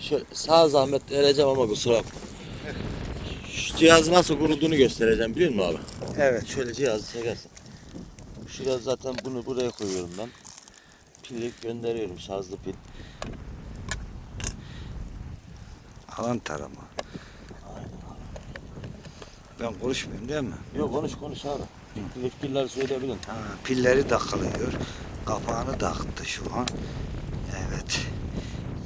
Şöyle sağ zahmet vereceğim ama kusura bakma. Şu cihazı nasıl kurulduğunu göstereceğim biliyor musun abi? Evet. Şöyle cihazı çekersin. Şuraya zaten bunu buraya koyuyorum ben. Pili gönderiyorum şarjlı pil. Alan tarama. Ben konuşmuyorum değil mi? Yok konuş konuş abi. Yetkililer söyleyebilin. Ha, pilleri takılıyor. Kapağını taktı şu an. Evet.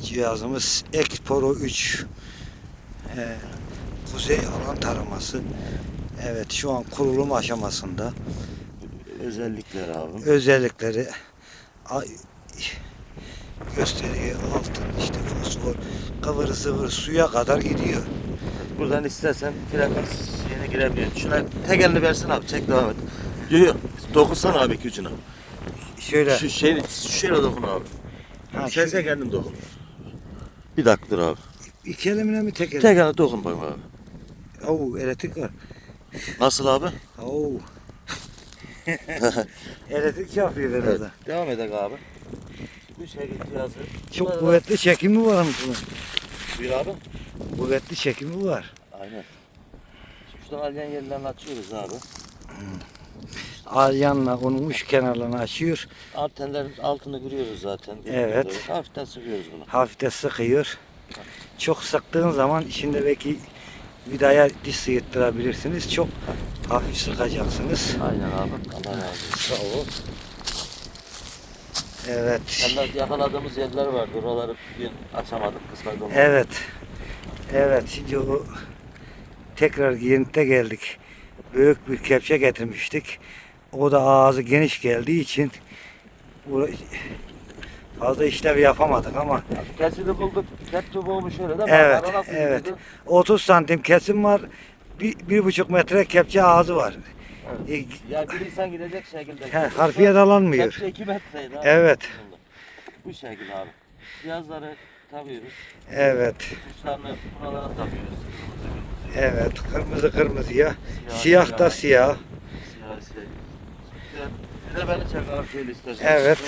Cihazımız Exporo 3. Ee, kuzey alan taraması. Evet şu an kurulum aşamasında. Özellikler abi. Özellikleri gösteriyor. Altın işte fosfor kıvır zıvır suya kadar gidiyor. Buradan istersen frekans şeyine girebiliyorsun. Şuna tek elini versin abi çek devam et. Yok yok dokunsana abi iki ucuna. Şöyle Şu şeyini şöyle dokun abi. ha, Sen şu, sen kendin dokun. Bir dakika dur abi. iki elimle mi tek elimle? Tek eline dokun bakayım abi. Oo elektrik var. Nasıl abi? Oo. elektrik yapıyor Evet. herhalde. Devam edelim abi. Bu şekilde cihazı. Çok Bunları da- kuvvetli çekimi var mı bunun? Buyur abi. Kuvvetli çekimi var. Aynen. Şuradan alyan yerlerini açıyoruz abi. Alyanla onun uç kenarlarını açıyor. Antenlerin altını kırıyoruz zaten. Evet. Doğru. Hafiften sıkıyoruz bunu. Hafif de sıkıyor. Çok sıktığın zaman içinde belki vidaya diş sıyırttırabilirsiniz. Çok hafif sıkacaksınız. Aynen abi. Allah razı olsun. Sağ ol. Evet. Senden yakaladığımız yerler vardı. Oraları bugün açamadık. Kısmet olmadı. Evet. Evet. Şimdi o tekrar yerinde geldik. Büyük bir kepçe getirmiştik. O da ağzı geniş geldiği için fazla işlev yapamadık ama Kesini bulduk. Kepçe boğmuş öyle değil mi? Evet, evet. gidiyordu? 30 santim kesim var. Bir, bir buçuk metre kepçe ağzı var. Evet. Ya bir insan gidecek şekilde. He, harfiye dalanmıyor. Kepçe 2 metreydi abi. Evet. Bu şekilde abi. Cihazları takıyoruz. Evet. Uçlarını buralara takıyoruz. Evet. Kırmızı kırmızıya. Siyah da siyah. Siyah siyah. Bir de- beni çek abi şöyle istersen. Evet.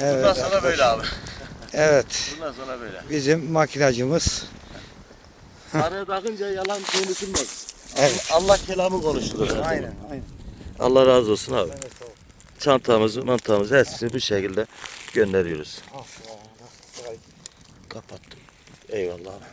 Evet. Bundan sonra böyle abi. Evet. Bundan sonra böyle. Bizim makinacımız. Sarıya takınca yalan konuşulmaz. Evet. Allah kelamı konuşulur. zaman. aynen. Allah razı olsun abi. Evet. Çantamızı, mantamızı hepsini bu şekilde gönderiyoruz. Kapattım. Eyvallah abi.